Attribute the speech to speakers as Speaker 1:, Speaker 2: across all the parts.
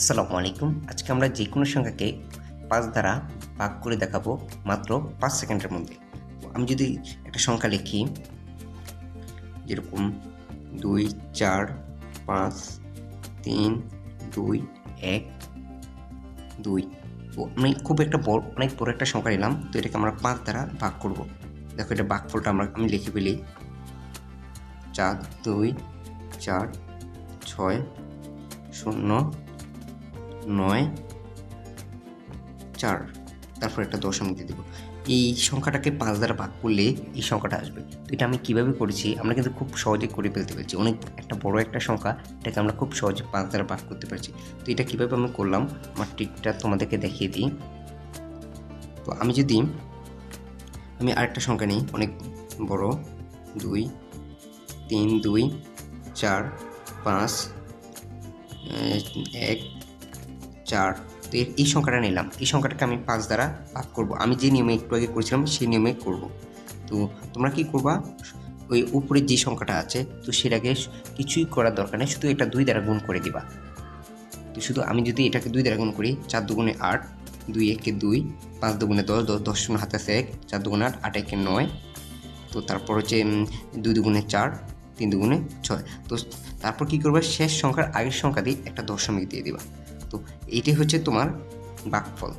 Speaker 1: আসসালামু আলাইকুম। আজকে আমরা যে কোনো সংখ্যাকে পাঁচ দ্বারা ভাগ করে দেখাবো মাত্র পাঁচ সেকেন্ডের মধ্যে। আমি যদি একটা সংখ্যা লিখি, যেরকম দুই, চার, পাঁচ, তিন, দুই, এক, দুই। তো আমি খুব একটা বড়, অনেক বড় একটা সংখ্যা নিলাম, তো এটাকে আমরা পাঁচ দ্বারা ভাগ করব। দেখো এটা ভাগফলটা আমরা, আমি লিখে ফেলি। চার, দুই, চার, ছয়, শূন্য নয়, চার, তারপর একটা দশমিক দিয়ে দেবো। এই সংখ্যাটাকে পাঁচ দ্বারা ভাগ করলে এই সংখ্যাটা আসবে। তো এটা আমি কীভাবে করেছি, আমরা কিন্তু খুব সহজে করে ফেলতে পারছি। অনেক, একটা বড় একটা সংখ্যা, এটাকে আমরা খুব সহজে পাঁচ দ্বারা ভাগ করতে পারছি। তো এটা কীভাবে আমি করলাম, আমার ট্রিকটা তোমাদেরকে দেখিয়ে দিই। তো আমি যদি, আমি আরেকটা সংখ্যা নিই, অনেক বড়, দুই, তিন, দুই, চার, পাঁচ এক চার। তো এই সংখ্যাটা নিলাম। এই সংখ্যাটাকে আমি পাঁচ দ্বারা ভাগ করব। আমি যে নিয়মে একটু আগে করেছিলাম, সেই নিয়মে করব। তো তোমরা কি করবা? ওই উপরে যে সংখ্যাটা আছে, তো সেটাকে কিছুই করার দরকার নেই। শুধু এটা দুই দ্বারা গুণ করে দিবা। তো শুধু আমি যদি এটাকে দুই দ্বারা গুণ করি, চার দুগুণে আট, দুই একে দুই, পাঁচ দুগুণে দশ দশ দশ শূন্য হাতে আছে এক, চার দুগুণে আট আট একে নয়। তো তারপর হচ্ছে দুই দুগুণে চার, তিন দুগুণে ছয়। তো তারপর কী করবে? শেষ সংখ্যার আগের সংখ্যা দিয়ে একটা দশমিক দিয়ে দিবা। তো এইটাই হচ্ছে তোমার বাকফল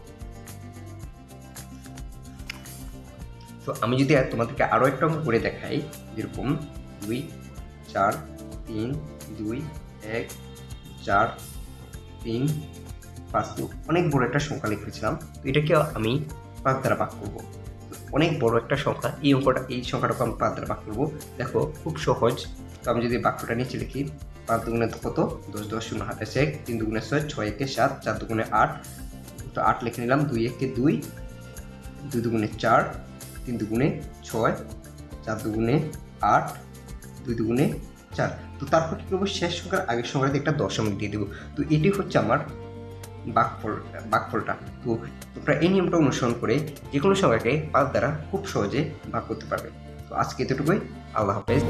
Speaker 1: তো আমি যদি তোমাদেরকে আরও একটা অঙ্ক করে দেখাই, যেরকম দুই, চার, তিন, দুই, এক, চার, তিন, পাঁচ অনেক বড় একটা সংখ্যা লিখেছিলাম। তো এটাকে আমি পাঁচ দ্বারা ভাগ করব। অনেক বড় একটা সংখ্যা, এই অঙ্কটা, এই সংখ্যাটাকে আমি পাঁচ দ্বারা ভাগ করব। দেখো, খুব সহজ। তো আমি যদি বাক্যটা নিচে লিখি পাঁচ দুগুণে কত? দশ দশ শূন্য হাতে এক তিন দুগুণে ছয় ছয় একে সাত, চার দুগুণে আট। তো আট লিখে নিলাম, দুই একে দুই দুই দুগুণে চার, তিন দুগুণে ছয়, চার দুগুণে আট, দুই দুগুণে চার। তো তারপর কী করব? শেষ সংখ্যার আগের সংখ্যাতে একটা দশমিক দিয়ে দেবো। তো এটি হচ্ছে আমার বাকফল, বাকফলটা। তো তোমরা এই নিয়মটা অনুসরণ করে যে কোনো সংখ্যাকে পাঁচ দ্বারা খুব সহজে ভাগ করতে পারবে। তো আজকে এতটুকুই। আল্লাহ হাফেজ।